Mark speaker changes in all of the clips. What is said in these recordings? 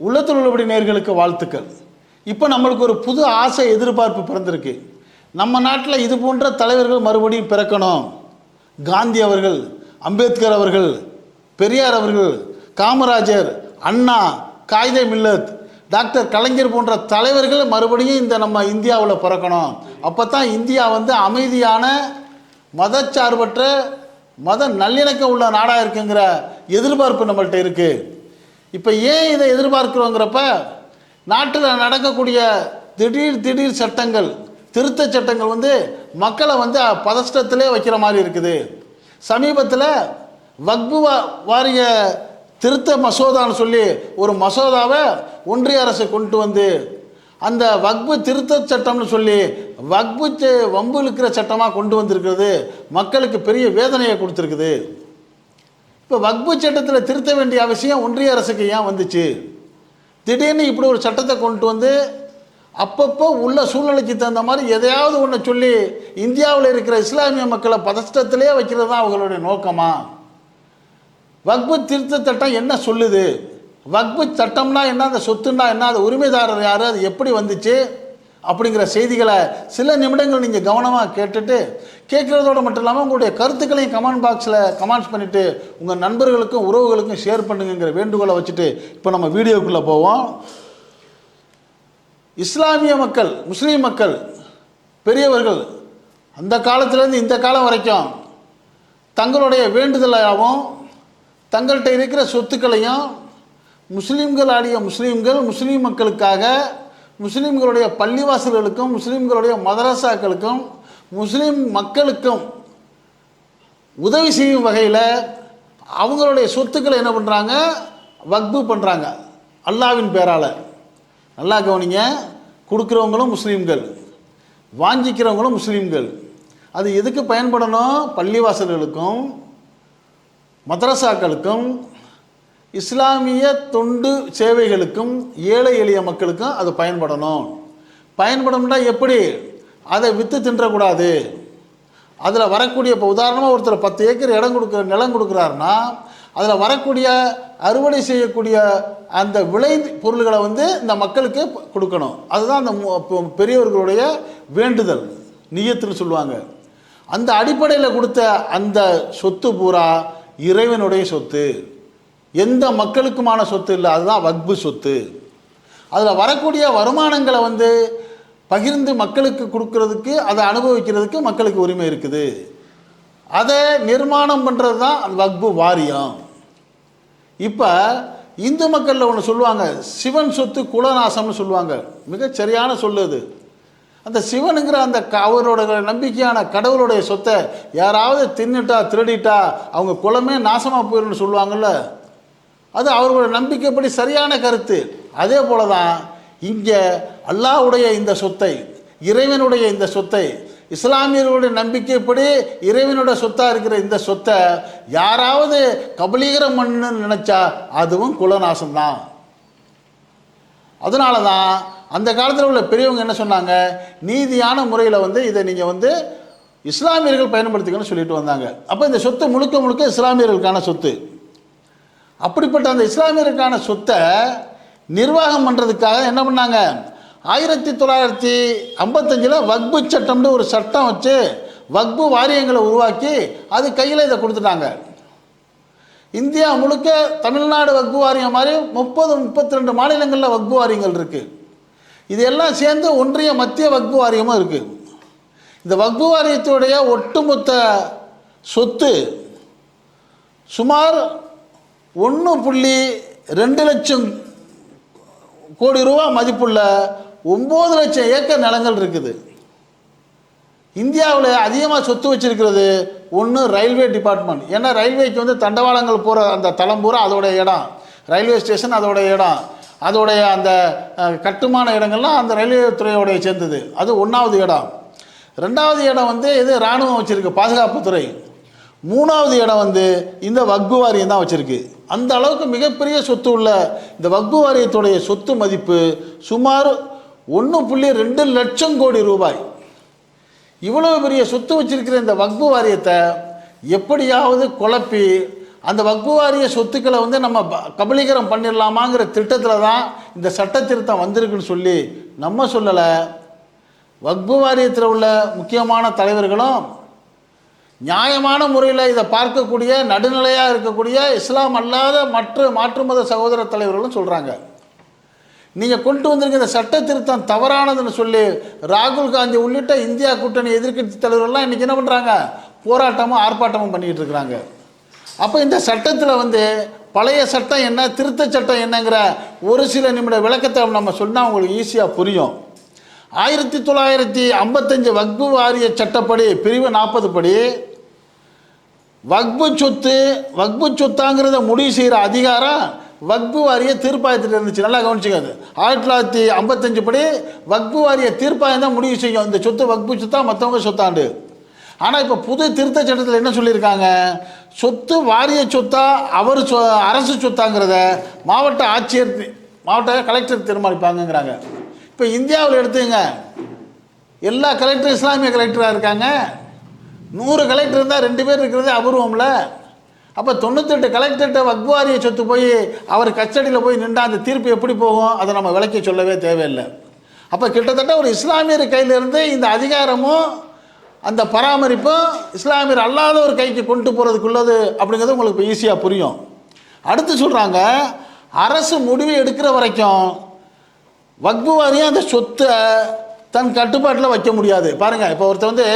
Speaker 1: உள்ளத்தில் உள்ளபடி நேர்களுக்கு வாழ்த்துக்கள். இப்போ நம்மளுக்கு ஒரு புது ஆசை எதிர்பார்ப்பு பிறந்திருக்கு. நம்ம நாட்டில் இது போன்ற தலைவர்கள் மறுபடியும் பிறக்கணும். காந்தி அவர்கள் அம்பேத்கர் அவர்கள் பெரியார் அவர்கள் காமராஜர் அண்ணா காயிதே மில்லத் டாக்டர் கலைஞர் போன்ற தலைவர்கள் மறுபடியும் இந்த நம்ம இந்தியாவில் பிறக்கணும். அப்போ தான் இந்தியா வந்து அமைதியான மதச்சார்பற்ற மத நல்லிணக்கம் உள்ள நாடாக இருக்குங்கிற எதிர்பார்ப்பு நம்மள்கிட்ட இருக்குது இப்போ ஏன் இதை எதிர்பார்க்கிறோங்கிறப்ப நாட்டில் நடக்கக்கூடிய திடீர் திடீர் சட்டங்கள் திருத்த சட்டங்கள் வந்து மக்களை வந்து பதஷ்டத்திலே வைக்கிற மாதிரி இருக்குது. சமீபத்தில் வக்பு வாரிய திருத்த மசோதான்னு சொல்லி ஒரு மசோதாவை ஒன்றிய அரசு கொண்டு வந்து அந்த வக்பு திருத்த சட்டம்னு சொல்லி வக்பு வம்பு இழுக்கிற சட்டமாக கொண்டு வந்திருக்கிறது. மக்களுக்கு பெரிய வேதனையை கொடுத்துருக்குது. இப்போ வக்பு சட்டத்தில் திருத்த வேண்டிய அவசியம் ஒன்றிய அரசுக்கு ஏன் வந்துச்சு? திடீர்னு இப்படி ஒரு சட்டத்தை கொண்டு வந்து அப்பப்போ உள்ள சூழ்நிலைக்கு தகுந்த மாதிரி எதையாவது ஒன்று சொல்லி இந்தியாவில் இருக்கிற இஸ்லாமிய மக்களை பதஷ்டத்திலே வைக்கிறது தான் அவங்களுடைய நோக்கமா? வக்பு திருத்த சட்டம் என்ன சொல்லுது? வக்பு சட்டம்னா என்ன? அந்த சொத்துன்னா என்ன? அது உரிமைதாரர் யார்? அது எப்படி வந்துச்சு? அப்படிங்கிற செய்திகளை சில நிமிடங்கள் நீங்கள் கவனமாக கேட்டுட்டு கேட்குறதோட மட்டும் இல்லாமல் உங்களுடைய கருத்துக்களையும் கமெண்ட் பாக்ஸில் கமெண்ட்ஸ் பண்ணிவிட்டு உங்கள் நண்பர்களுக்கும் உறவுகளுக்கும் ஷேர் பண்ணுங்கிற வேண்டுகோளை வச்சுட்டு இப்போ நம்ம வீடியோக்குள்ளே போவோம். இஸ்லாமிய மக்கள் முஸ்லீம் மக்கள் பெரியவர்கள் அந்த காலத்திலேருந்து இந்த காலம் வரைக்கும் தங்களுடைய வேண்டுதலாகவும் தங்கள்கிட்ட இருக்கிற சொத்துக்களையும் முஸ்லீம்கள் ஆடிய முஸ்லீம்கள் முஸ்லீம் மக்களுக்காக முஸ்லீம்களுடைய பள்ளிவாசல்களுக்கும் முஸ்லீம்களுடைய மதரசாக்களுக்கும் முஸ்லீம் மக்களுக்கும் உதவி செய்யும் வகையில் அவங்களுடைய சொத்துக்களை என்ன பண்ணுறாங்க வக்பு பண்ணுறாங்க அல்லாவின் பேரால். நல்லா கவனிங்க. கொடுக்குறவங்களும் முஸ்லீம்கள். வாஞ்சிக்கிறவங்களும் முஸ்லீம்கள். அது எதுக்கு பயன்படணும்? பள்ளிவாசல்களுக்கும் மதரசாக்களுக்கும் இஸ்லாமிய தொண்டு சேவைகளுக்கும் ஏழை எளிய மக்களுக்கும் அது பயன்படணும். பயன்படும்னா எப்படி? அதை விற்று தின்றக்கூடாது. அதில் வரக்கூடிய இப்போ உதாரணமாக ஒருத்தர் பத்து ஏக்கர் இடம் கொடுக்குற நிலம் கொடுக்குறாருன்னா அதில் வரக்கூடிய அறுவடை செய்யக்கூடிய அந்த விளை பொருள்களை வந்து இந்த மக்களுக்கு கொடுக்கணும். அதுதான் அந்த பெரியவர்களுடைய வேண்டுதல். நியத்துன்னு சொல்லுவாங்க. அந்த அடிப்படையில் கொடுத்த அந்த சொத்து பூரா இறைவனுடைய சொத்து. எந்த மக்களுக்குமான சொத்து இல்லை அதுதான் வக்பு சொத்து. அதில் வரக்கூடிய வருமானங்களை வந்து பகிர்ந்து மக்களுக்கு கொடுக்கறதுக்கு அதை அனுபவிக்கிறதுக்கு மக்களுக்கு உரிமை இருக்குது. அதை நிர்மாணம் பண்ணுறது தான் அந்த வக்பு வாரியம். இப்போ இந்து மக்களில் ஒன்று சொல்லுவாங்க சிவன் சொத்து குலநாசம்னு சொல்லுவாங்க. மிகச் சரியான சொல்லுது அந்த சிவனுங்கிற அந்த க- அவரோட நம்பிக்கையான கடவுளுடைய சொத்தை யாராவது தின்னுட்டா திருடிட்டா அவங்க குலமே நாசமாக போயிடும்னு சொல்லுவாங்கள்ல அது அவர்களோட நம்பிக்கைப்படி சரியான கருத்து. அதே போல தான் இங்கே அல்லாஹ்வுடைய இந்த சொத்தை இறைவனுடைய இந்த சொத்தை இஸ்லாமியர்களுடைய நம்பிக்கைப்படி இறைவனுடைய சொத்தாக இருக்கிற இந்த சொத்தை யாராவது கபலீகரம் பண்ணு நினச்சா அதுவும் குலநாசம்தான். அதனால தான் அந்த காலத்தில் உள்ள பெரியவங்க என்ன சொன்னாங்க? நீதியான முறையில் வந்து இதை நீங்கள் வந்து இஸ்லாமியர்கள் பயன்படுத்திக்கணும்னு சொல்லிட்டு வந்தாங்க. அப்போ இந்த சொத்து முழுக்க முழுக்க இஸ்லாமியர்களுக்கான சொத்து. அப்படிப்பட்ட அந்த இஸ்லாமியருக்கான சொத்தை நிர்வாகம் பண்ணுறதுக்காக என்ன பண்ணாங்க? ஆயிரத்தி தொள்ளாயிரத்தி ஐம்பத்தஞ்சில் வக்பு சட்டம்னு ஒரு சட்டம் வச்சு வக்பு வாரியங்களை உருவாக்கி அது கையில் இதை கொடுத்துட்டாங்க. இந்தியா முழுக்க தமிழ்நாடு வக்பு வாரியம் மாதிரி முப்பது முப்பத்தி ரெண்டு மாநிலங்களில் வக்பு வாரியங்கள் இருக்குது இது எல்லாம் சேர்ந்து ஒன்றிய மத்திய வக்பு வாரியமும் இருக்குது இந்த வக்பு வாரியத்துடைய ஒட்டுமொத்த சொத்து சுமார் ஒன்று புள்ளி ரெண்டு லட்சம் கோடி ரூபா மதிப்புள்ள ஒம்பது லட்சம் ஏக்கர் நிலங்கள் இருக்குது. இந்தியாவில் அதிகமாக சொத்து வச்சிருக்கிறது ஒன்று ரயில்வே டிபார்ட்மெண்ட். ஏன்னா ரயில்வேக்கு வந்து தண்டவாளங்கள் போகிற அந்த தளம் பூரா இடம். ரயில்வே ஸ்டேஷன் அதோடைய இடம். அதோடைய அந்த கட்டுமான இடங்கள்லாம் அந்த ரயில்வே துறையோடைய சேர்ந்தது. அது ஒன்றாவது இடம். ரெண்டாவது இடம் வந்து இது இராணுவம் வச்சுருக்கு பாதுகாப்புத்துறை மூணாவது இடம் வந்து இந்த வக்பு வாரியம் தான் வச்சுருக்கு. அந்த அளவுக்கு மிகப்பெரிய சொத்து உள்ள இந்த வக்பு வாரியத்துடைய சொத்து மதிப்பு சுமார் ஒன்று புள்ளி ரெண்டு லட்சம் கோடி ரூபாய். இவ்வளவு பெரிய சொத்து வச்சிருக்கிற இந்த வக்பு வாரியத்தை எப்படியாவது குழப்பி அந்த வக்பு வாரிய சொத்துக்களை வந்து நம்ம ப- கபலீகரம் பண்ணிடலாமாங்கிற திட்டத்தில் தான் இந்த சட்ட திருத்தம் வந்திருக்குன்னு சொல்லி நம்ம சொல்லலை. வக்பு வாரியத்தில் உள்ள முக்கியமான தலைவர்களும் நியாயமான முறையில் இதை பார்க்கக்கூடிய நடுநிலையாக இருக்கக்கூடிய இஸ்லாம் அல்லாத மற்ற மாற்று மத சகோதர தலைவர்களும் சொல்கிறாங்க நீங்கள் கொண்டு வந்திருக்க இந்த சட்ட திருத்தம் தவறானதுன்னு சொல்லி ராகுல் காந்தி உள்ளிட்ட இந்தியா கூட்டணி எதிர்க்கட்சி தலைவர்கள்லாம் இன்றைக்கி என்ன பண்ணுறாங்க போராட்டமும் ஆர்ப்பாட்டமும் பண்ணிக்கிட்டு இருக்கிறாங்க. அப்போ இந்த சட்டத்தில் வந்து பழைய சட்டம் என்ன திருத்த சட்டம் என்னங்கிற ஒரு சில நிமிட விளக்கத்தை நம்ம சொன்னால் உங்களுக்கு ஈஸியாக புரியும். ஆயிரத்தி தொள்ளாயிரத்தி ஐம்பத்தஞ்சு வக்பு வாரிய சட்டப்படி பிரிவு நாற்பது படி வக்பு சொத்து வக்பு சொத்தாங்கிறத முடிவு செய்கிற அதிகாரம் வக்பு வாரிய தீர்ப்பாயத்தில் இருந்துச்சு. நல்லா கவனிச்சுக்காது. ஆயிரத்தி தொள்ளாயிரத்தி ஐம்பத்தஞ்சு படி வக்பு வாரிய தீர்ப்பாயம் தான் முடிவு செய்யும். இந்த சொத்து வக்பு சொத்தா மற்றவங்க சொத்தாண்டு. ஆனால் இப்போ புது திருத்த சட்டத்தில் என்ன சொல்லியிருக்காங்க? சொத்து வாரிய சொத்தா அவர் சொ அரசு சொத்தாங்கிறத மாவட்ட ஆட்சியர் மாவட்ட கலெக்டர் தீர்மானிப்பாங்கங்கிறாங்க. இப்போ இந்தியாவில் எடுத்துங்க எல்லா கலெக்டர் இஸ்லாமிய கலெக்டராக இருக்காங்க. நூறு கலெக்டர் இருந்தால் ரெண்டு பேர் இருக்கிறது அபூர்வம்ல. அப்போ தொண்ணூத்தெட்டு கலெக்டர்கிட்ட வக்வாரிய சொத்து போய் அவர் கஸ்டடியில் போய் நின்றா அந்த தீர்ப்பு எப்படி போகும்? அதை நம்ம விளக்கி சொல்லவே தேவையில்லை. அப்போ கிட்டத்தட்ட ஒரு இஸ்லாமியர் கையிலிருந்து இந்த அதிகாரமும் அந்த பராமரிப்பும் இஸ்லாமியர் அல்லாத ஒரு கைக்கு கொண்டு போகிறதுக்குள்ளது அப்படிங்கிறது உங்களுக்கு இப்போ ஈஸியாக புரியும். அடுத்து சொல்கிறாங்க அரசு முடிவு எடுக்கிற வரைக்கும் வக்பு வாரியம் அந்த சொத்தை தன் கட்டுப்பாட்டில் வைக்க முடியாது. பாருங்கள் இப்போ ஒருத்தர் வந்து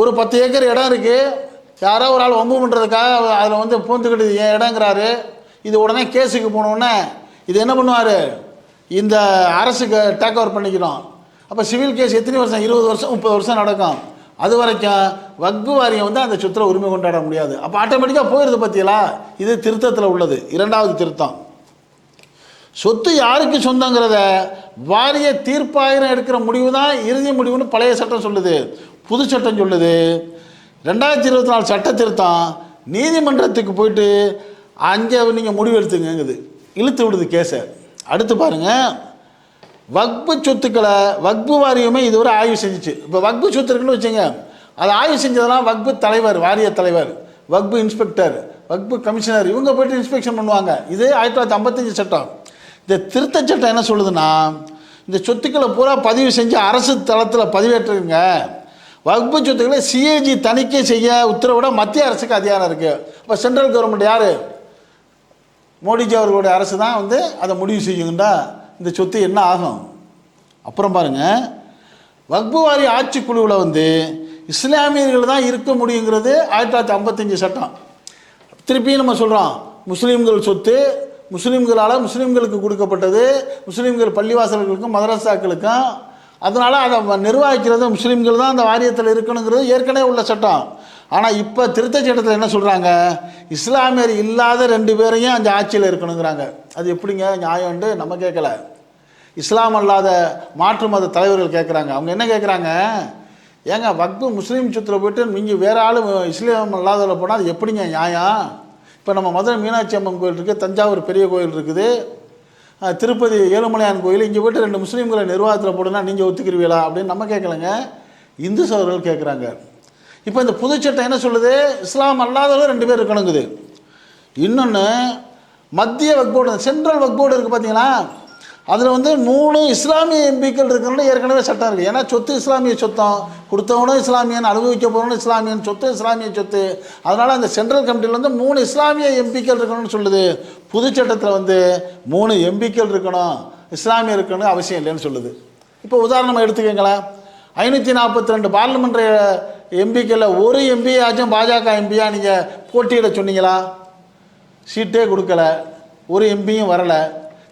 Speaker 1: ஒரு பத்து ஏக்கர் இடம் இருக்குது யாரோ ஒரு ஆள் வம்பு பண்ணுறதுக்காக அதில் வந்து பூந்துக்கிட்டு என் இடங்கிறாரு. இது உடனே கேஸுக்கு போனோடனே இது என்ன பண்ணுவார்? இந்த அரசுக்கு டேக் ஓவர் பண்ணிக்கிறோம். அப்போ சிவில் கேஸ் எத்தனை வருஷம்? இருபது வருஷம் முப்பது வருஷம் நடக்கும். அது வரைக்கும் வக்கு வாரியம் வந்து அந்த சொத்துல உரிமை கொண்டாட முடியாது. அப்போ ஆட்டோமேட்டிக்காக போயிடுது பார்த்தீங்களா இது திருத்தத்தில் உள்ளது. இரண்டாவது திருத்தம். சொத்து யாருக்கு சொந்தங்கிறத வாரிய தீர்ப்பாயிரம் எடுக்கிற முடிவு தான் இறுதி முடிவுன்னு பழைய சட்டம் சொல்லுது. புது சட்டம் சொல்லுது. ரெண்டாயிரத்தி இருபத்தி நாலு சட்ட திருத்தம் நீதிமன்றத்துக்கு போயிட்டு அங்கே நீங்கள் முடிவு எடுத்துங்கங்குது இழுத்து விடுது கேஸை. அடுத்து பாருங்கள் வக்பு சொத்துக்களை வக்பு வாரியமே இதுவரை ஆய்வு செஞ்சுச்சு. இப்போ வக்பு சொத்து இருக்குன்னு வச்சுங்க. அதை ஆய்வு செஞ்சதெல்லாம் வக்பு தலைவர் வாரிய தலைவர் வக்பு இன்ஸ்பெக்டர் வக்பு கமிஷனர் இவங்க போயிட்டு இன்ஸ்பெக்ஷன் பண்ணுவாங்க. இது ஆயிரத்தி தொள்ளாயிரத்தி ஐம்பத்தஞ்சு சட்டம். இந்த திருத்த சட்டம் என்ன சொல்லுதுன்னா இந்த சொத்துக்களை பூரா பதிவு செஞ்சு அரசு தளத்தில் பதிவேற்றுங்க. வக்பு சொத்துக்களை சிஏஜி தணிக்கை செய்ய உத்தரவிட மத்திய அரசுக்கு அதிகாரம் இருக்குது இப்போ சென்ட்ரல் கவர்மெண்ட் யார்? மோடிஜி அவர்களுடைய அரசு தான் வந்து அதை முடிவு செய்யுங்கண்டா இந்த சொத்து என்ன ஆகும்? அப்புறம் பாருங்க. வக்பு வாரி ஆட்சிக்குழுவில் வந்து இஸ்லாமியர்கள் தான் இருக்க முடியுங்கிறது ஆயிரத்தி தொள்ளாயிரத்தி ஐம்பத்தஞ்சு சட்டம். திருப்பியும் நம்ம சொல்கிறோம் முஸ்லீம்கள் சொத்து முஸ்லீம்களால் முஸ்லீம்களுக்கு கொடுக்கப்பட்டது முஸ்லீம்கள் பள்ளிவாசல்களுக்கும் மதரசாக்களுக்கும் அதனால் அதை வ- நிர்வகிக்கிறது முஸ்லீம்கள் தான் அந்த வாரியத்தில் இருக்கணுங்கிறது ஏற்கனவே உள்ள சட்டம். ஆனால் இப்போ திருத்த சட்டத்தில் என்ன சொல்கிறாங்க இஸ்லாமியர் இல்லாத ரெண்டு பேரையும் அந்த ஆட்சியில் இருக்கணுங்கிறாங்க. அது எப்படிங்க? நியாயம்ண்டு நம்ம கேட்கல. இஸ்லாம் அல்லாத மாற்று மத தலைவர்கள் கேட்குறாங்க. அவங்க என்ன கேட்குறாங்க? ஏங்க வக்பு முஸ்லீம் சொத்துல போயிட்டு நீங்கள் வேறு ஆள் இஸ்லாம் அல்லாததில் போனால் அது எப்படிங்க நியாயம்? இப்போ நம்ம மதுரை மீனாட்சி அம்மன் கோயில் இருக்குது தஞ்சாவூர் பெரிய கோயில் இருக்குது. திருப்பதி ஏழுமலையான் கோயில் இங்கே போய்ட்டு ரெண்டு முஸ்லீம்களை நிர்வாகத்தில் போடுனா நீங்கள் ஒத்துக்கிறீங்களா அப்படின்னு நம்ம கேட்கலங்க. இந்து சகோதரர்கள் கேட்குறாங்க. இப்போ இந்த புதுச்சட்டம் என்ன சொல்லுது? இஸ்லாம் அல்லாதவர்கள் ரெண்டு பேர் இருக்கணுங்குது. இன்னொன்று மத்திய வக்போர்டு சென்ட்ரல் வக்போர்டு இருக்குது பார்த்தீங்களா அதில் வந்து மூணு இஸ்லாமிய எம்பிக்கள் இருக்கணும்னு ஏற்கனவே சட்டம் இருக்குது ஏன்னா சொத்து இஸ்லாமிய சொத்தம். கொடுத்தவனும் இஸ்லாமியன் அனுபவிக்க போகிறவனும் இஸ்லாமியன் சொத்து இஸ்லாமிய சொத்து. அதனால் அந்த சென்ட்ரல் கமிட்டியில் வந்து மூணு இஸ்லாமிய எம்பிக்கள் இருக்கணும்னு சொல்லுது. புது சட்டத்தில் வந்து மூணு எம்பிக்கள் இருக்கணும். இஸ்லாமிய இருக்கணும் அவசியம் இல்லைன்னு சொல்லுது. இப்போ உதாரணமாக எடுத்துக்கங்களேன். ஐநூற்றி நாற்பத்தி ரெண்டு பார்லிமெண்ட் எம்பிக்களில் ஒரு எம்பியாச்சும் பாஜக எம்பியா நீங்கள் போட்டியிட சொன்னீங்களா? சீட்டே கொடுக்கல. ஒரு எம்பியும் வரலை.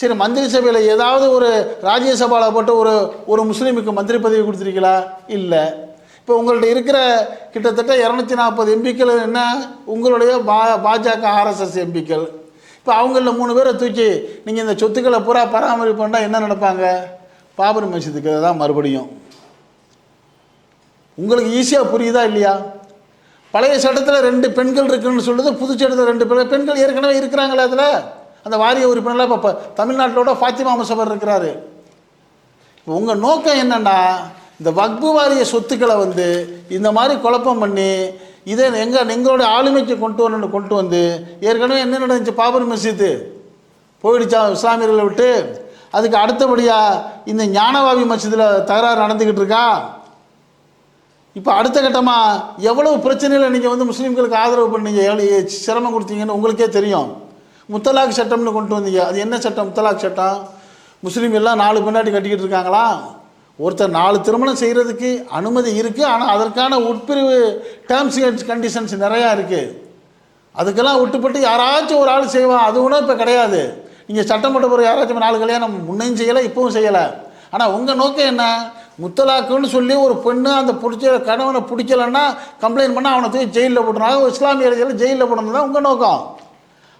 Speaker 1: சரி மந்திரி சபையில் ஏதாவது ஒரு ராஜ்யசபாவில் போட்டு ஒரு ஒரு முஸ்லீமுக்கு மந்திரி பதவி கொடுத்துருக்கீங்களா? இல்லை. இப்போ உங்கள்கிட்ட இருக்கிற கிட்டத்தட்ட இரநூத்தி நாற்பது எம்பிக்கள் என்ன? உங்களுடைய பா பாஜக ஆர்எஸ்எஸ் எம்பிக்கள். இப்போ அவங்களில் மூணு பேரை தூக்கி நீங்கள் இந்த சொத்துக்களை பூரா பராமரிப்பு பண்ணால் என்ன நடப்பாங்க? பாபர் மசிதுக்கு தான் மறுபடியும். உங்களுக்கு ஈஸியாக புரியுதா இல்லையா? பழைய சட்டத்தில் ரெண்டு பெண்கள் இருக்குன்னு சொல்லுது புது சட்டத்தில் ரெண்டு பெண்கள் ஏற்கனவே இருக்கிறாங்களே அதில். அந்த வாரிய உறுப்பினர்லாம் இப்போ தமிழ்நாட்டிலோட ஃபாத்திமா முசபர் இருக்கிறாரு. இப்போ உங்கள் நோக்கம் என்னன்னா இந்த வக்பு வாரிய சொத்துக்களை வந்து இந்த மாதிரி குழப்பம் பண்ணி இதை எங்கள் எங்களுடைய ஆளுமைக்கு கொண்டு வரணும்னு கொண்டு வந்து ஏற்கனவே என்ன நடந்துச்சு பாபர் மசீது? போயிடுச்சா இஸ்லாமியர்களை விட்டு? அதுக்கு அடுத்தபடியாக இந்த ஞானவாபி மசீதில் தகராறு நடந்துக்கிட்டு இருக்கா? இப்போ அடுத்த கட்டமாக எவ்வளவு பிரச்சனையில் நீங்கள் வந்து முஸ்லீம்களுக்கு ஆதரவு பண்ணீங்க? சிரமம் கொடுத்தீங்கன்னு உங்களுக்கே தெரியும். முத்தலாக் சட்டம்னு கொண்டு வந்தீங்க. அது என்ன சட்டம்? முத்தலாக் சட்டம்? முஸ்லீம் எல்லாம் நாலு பின்னாடி கட்டிக்கிட்டு இருக்காங்களா? ஒருத்தர் நாலு திருமணம் செய்கிறதுக்கு அனுமதி இருக்குது ஆனால் அதற்கான உட்பிரிவு டேர்ம்ஸ் அண்ட் கண்டிஷன்ஸ் நிறையா இருக்குது அதுக்கெல்லாம் விட்டுப்பட்டு யாராச்சும் ஒரு ஆள் செய்வான். அது கூட இப்போ கிடையாது. நீங்கள் சட்டம் போகிற யாராச்சும் நாலு கல்யாணம் முன்னையும் செய்யலை இப்போவும் செய்யலை. ஆனால் உங்கள் நோக்கம் என்ன? முத்தலாக்குன்னு சொல்லி ஒரு பெண்ணு அந்த பிடிச்ச கணவனை பிடிக்கலன்னா கம்ப்ளைண்ட் பண்ணால் அவனை தூக்கி ஜெயிலில் போட்டுறாங்க இஸ்லாமிய ஜெயிலில் போடணும் தான் உங்கள் நோக்கம்.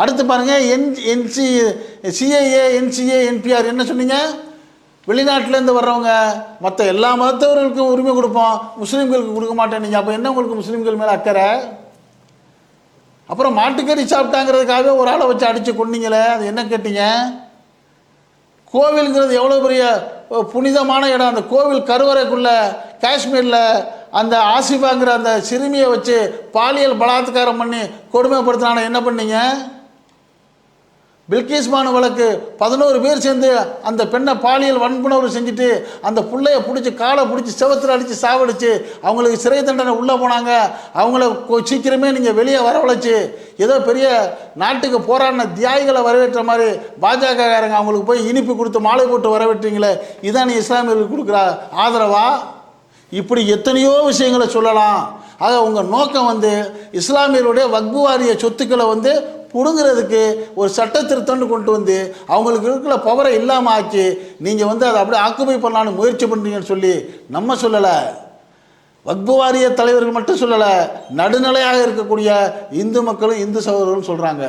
Speaker 1: அடுத்து பாருங்கள் என் என்சி சிஏஏ என்சிஏ என்பிஆர் என்ன சொன்னீங்க? வெளிநாட்டிலேருந்து வர்றவங்க மற்ற எல்லா மதத்தவர்களுக்கும் உரிமை கொடுப்போம் முஸ்லீம்களுக்கு கொடுக்க மாட்டேன் நீங்கள் அப்போ என்ன உங்களுக்கு முஸ்லீம்கள் மேலே அக்கறை? அப்புறம் மாட்டுக்கறி சாப்பிட்டாங்கிறதுக்காகவே ஒரு ஆளை வச்சு அடித்து கொன்னீங்களே அது என்ன கேட்டீங்க? கோவிலுங்கிறது எவ்வளோ பெரிய புனிதமான இடம். அந்த கோவில் கருவறைக்குள்ள காஷ்மீரில் அந்த ஆசிஃபாங்கிற அந்த சிறுமியை வச்சு பாலியல் பலாத்காரம் பண்ணி கொடுமைப்படுத்தினான என்ன பண்ணீங்க? பில்கிஸ் பானு வழக்கு பதினோரு பேர் சேர்ந்து அந்த பெண்ணை பாலியல் வன்புணர்வு செஞ்சுட்டு அந்த பிள்ளைய பிடிச்சி காலை பிடிச்சி செவத்தில் அடித்து சாவடிச்சு அவங்களுக்கு சிறை தண்டனை உள்ளே போனாங்க. அவங்கள கொ- சீக்கிரமே நீங்கள் வெளியே வரவழைச்சு ஏதோ பெரிய நாட்டுக்கு போராடின தியாகிகளை வரவேற்ற மாதிரி பாஜகக்காரங்க அவங்களுக்கு போய் இனிப்பு கொடுத்து மாலை போட்டு வரவேற்றீங்களே இதான் நீ இஸ்லாமியர்களுக்கு கொடுக்குற ஆதரவா? இப்படி எத்தனையோ விஷயங்களை சொல்லலாம். ஆக உங்கள் நோக்கம் வந்து இஸ்லாமியருடைய வக்பு வாரிய சொத்துக்களை வந்து பிடுங்கிறதுக்கு ஒரு சட்ட திருத்தம்னு கொண்டு வந்து அவங்களுக்கு இருக்கிற பவரை இல்லாமல் ஆக்கி நீங்கள் வந்து அதை அப்படியே ஆக்குபை பண்ணலான்னு முயற்சி பண்ணுறீங்கன்னு சொல்லி நம்ம சொல்லலை. வக்பு வாரிய தலைவர்கள் மட்டும் சொல்லலை. நடுநிலையாக இருக்கக்கூடிய இந்து மக்களும் இந்து சகோதரர்களும் சொல்கிறாங்க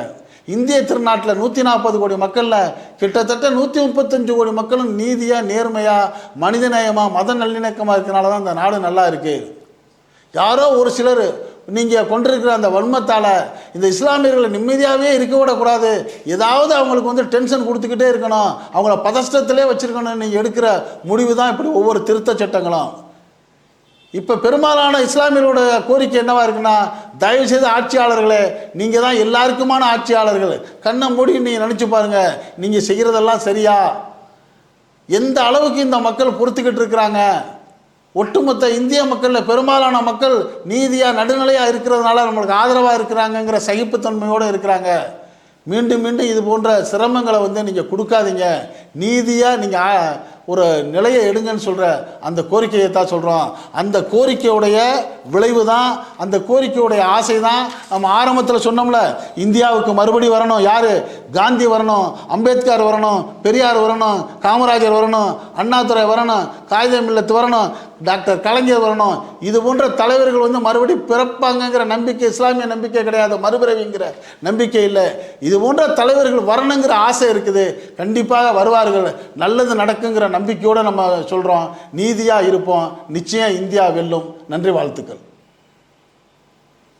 Speaker 1: இந்திய திருநாட்டில் நூற்றி நாற்பது கோடி மக்களில் கிட்டத்தட்ட நூற்றி முப்பத்தஞ்சு கோடி மக்களும் நீதியாக நேர்மையாக மனிதநேயமாக மத நல்லிணக்கமாக இருக்கிறனால தான் இந்த நாடு நல்லா இருக்குது யாரோ ஒரு சிலர் நீங்கள் கொண்டிருக்கிற அந்த வன்மத்தால் இந்த இஸ்லாமியர்களை நிம்மதியாகவே இருக்க விடக்கூடாது ஏதாவது அவங்களுக்கு வந்து டென்ஷன் கொடுத்துக்கிட்டே இருக்கணும். அவங்கள பதஷ்டத்திலே வச்சுருக்கணும் நீங்கள் எடுக்கிற முடிவு தான் இப்படி ஒவ்வொரு திருத்த சட்டங்களும். இப்போ பெரும்பாலான இஸ்லாமியர்களோட கோரிக்கை என்னவா இருக்குன்னா தயவுசெய்து ஆட்சியாளர்களே நீங்கள் தான் எல்லாருக்குமான ஆட்சியாளர்கள். கண்ணை மூடி நீங்கள் நினச்சி பாருங்கள் நீங்கள் செய்கிறதெல்லாம் சரியா? எந்த அளவுக்கு இந்த மக்கள் பொறுத்துக்கிட்டு இருக்கிறாங்க? ஒட்டுமொத்த இந்திய மக்களில் பெரும்பாலான மக்கள் நீதியாக நடுநிலையாக இருக்கிறதுனால நம்மளுக்கு ஆதரவாக இருக்கிறாங்கங்கிற சகிப்புத்தன்மையோடு இருக்கிறாங்க. மீண்டும் மீண்டும் இது போன்ற சிரமங்களை வந்து நீங்கள் கொடுக்காதீங்க. நீதியாக நீங்கள் ஒரு நிலையை எடுங்கன்னு சொல்கிற அந்த கோரிக்கையை தான் சொல்கிறோம் அந்த கோரிக்கையுடைய விளைவு தான் அந்த கோரிக்கையுடைய ஆசை தான் நம்ம ஆரம்பத்தில் சொன்னோம்ல. இந்தியாவுக்கு மறுபடி வரணும். யார்? காந்தி வரணும் அம்பேத்கர் வரணும் பெரியார் வரணும் காமராஜர் வரணும் அண்ணாதுரை வரணும் காகிதம் இல்லத்து வரணும் டாக்டர் கலைஞர் வரணும். இது போன்ற தலைவர்கள் வந்து மறுபடி பிறப்பாங்கங்கிற நம்பிக்கை இஸ்லாமிய நம்பிக்கை கிடையாது. மறுபிறவிங்கிற நம்பிக்கை இல்லை. இது போன்ற தலைவர்கள் வரணுங்கிற ஆசை இருக்குது. கண்டிப்பாக வருவார்கள். நல்லது நடக்குங்கிற நம்பிக்கையோடு நம்ம சொல்கிறோம் நீதியாக இருப்போம் நிச்சயம் இந்தியா வெல்லும். நன்றி வாழ்த்துக்கள்.